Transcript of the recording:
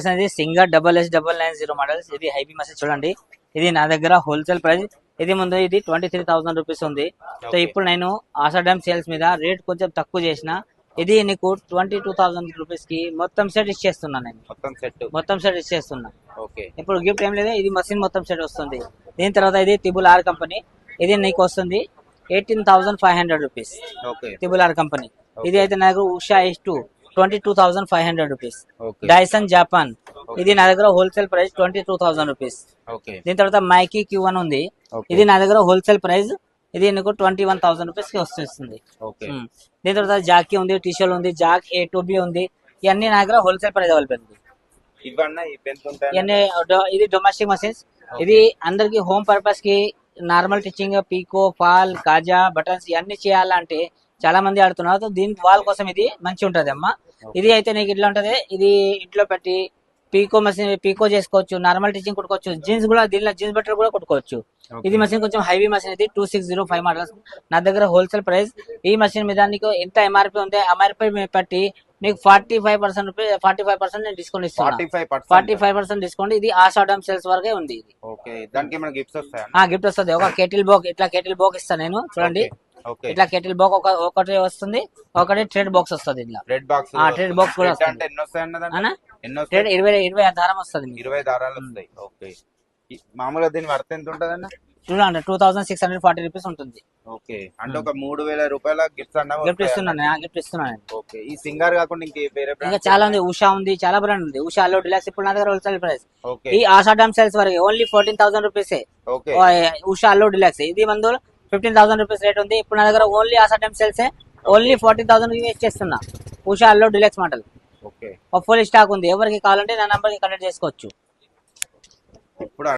అనేది Singer double S double nine zero models ఇది హైబీ మసీజ్ చూడండి. ఇది నా దగ్గర హోల్సేల్ ప్రైస్ ఇది ముందు ఇది ట్వంటీ త్రీ థౌసండ్ రూపీస్ ఉంది సో. ఇప్పుడు నేను ఆషాఢం సేల్స్ మీద రేట్ కొంచెం తక్కువ చేసిన. ఇది నీకు ట్వంటీ టూ థౌసండ్ రూపీస్కి మొత్తం సెట్ ఇచ్చేస్తున్నా నేను. మొత్తం సెట్ మొత్తం సెట్ ఇచ్చేస్తున్నా. ఓకే ఇప్పుడు గిఫ్ట్ ఏం లేదు ఇది మషిన్ మొత్తం సెట్ వస్తుంది. దీని తర్వాత ఇది తిబుల్ ఆర్ కంపెనీ ఇది నీకు వస్తుంది eighteen thousand five hundred rupees okay triple R company ఇది అయితే నా దగ్గర Usha S two twenty two thousand five hundred rupees okay Dyson Japan ఇది నా దగ్గర wholesale price twenty two thousand rupees okay దీని తర్వాత మైకీ క్యూ వన్ ఉంది. ఇది నా దగ్గర హోల్సేల్ ప్రైస్ ఇది నీకు ట్వంటీ వన్ థౌసండ్ రూపీస్కి వస్తుంది. దీని తర్వాత జాకీ ఉంది టీషర్ట్ ఉంది జాక్ ఏ టూ బి ఉంది. ఇవన్నీ నా దగ్గర హోల్సేల్ ప్రైస్ అవైలబుల్ ఇవన్నీ ఇది డొమెస్టిక్ మషిన్స్ ఇది అందరికి హోమ్ పర్పస్కి నార్మల్ టీచింగ్ పీకో ఫాల్ కాజా బటన్స్ ఇవన్నీ చేయాలంటే చాలా మంది ఆడుతున్నారు. సో దీని వాళ్ళ కోసం ఇది మంచి ఉంటది అమ్మా. ఇది అయితే నీకు ఇట్లా ఉంటది. ఇది ఇంట్లో పెట్టి పీకో మషిన్ పీకో చేసుకోవచ్చు. Normal teaching కుట్టుకోవచ్చు. జీన్స్ కూడా దీనిలో జీన్స్ బట్టలు కూడా కుట్టుకోవచ్చు. ఇది మషిన్ కొంచెం హైవీ మషిన్ ఇది. Two six zero five models. నా దగ్గర హోల్సేల్ ప్రైస్. ఈ మషిన్ మీద నీకు ఎంత ఎంఆర్పి ఉంది ఎంఆర్పి పెట్టి నీకు forty five percent rupee forty five percent నేను డిస్కౌంట్ ఇస్తాను ఫార్టీ ఫైవ్ పర్సెంట్. డిస్కౌంట్. ఇది ఆషాఢం సేల్స్ వరకే ఉంది దానికి ఆ గిఫ్ట్ వస్తుంది ఒక కెటిల్ బాక్ ఇట్లా కెటిల్ బాక్ ఇస్తాను నేను. చూడండి. ఇట్లా కెటిల్ బాక్ ఒక ఒకటి వస్తుంది ఒకటి ట్రేడ్ బాక్స్ వస్తుంది ఇట్లా. రెడ్ బాక్స్ ఆ, trade box కూడా వస్తుంది. ఎన్ని వస్తాయి ట్రేడ్ ఇరవై ఇరవై దారం వస్తుంది ఇరవై దారాలు వస్తాయి. ఓకే. మామూలుగా దీని వర్త్ ఎంత ఉంటదన్న? చూడండి two thousand six hundred forty rupees ఉంటుంది. ఓకే. అంటే ఒక మూడు వేల రూపాయల అన్న గిఫ్ట్ ఇస్తున్నాను నేను గిఫ్ట్ ఇస్తున్నాను నేను. ఓకే. ఈ సింగార్ కాకుండా ఇంకే వేరే ఇంకా చాలా ఉంది ఉషా ఉంది చాలా బ్రాండ్ ఉంది. ఉషా లో డిలాక్స్ ఇప్పుడు నా దగ్గర హోల్సేల్ ప్రైస్ ఈ ఆషాఢం సేల్స్ వరకు only fourteen thousand rupees Usha లో డిలాక్స్. ఇది మందు ఫిఫ్టీన్ థౌసండ్ రూపీస్ రేట్ ఉంది. ఇప్పుడు నా దగ్గర only Ashadham sales only fourteen thousand ఇచ్చేస్తున్నా Usha లో deluxe model okay full stock ఉంది. ఎవరికి కావాలంటే నా నంబర్కి కనెక్ట్ చేసుకోవచ్చు.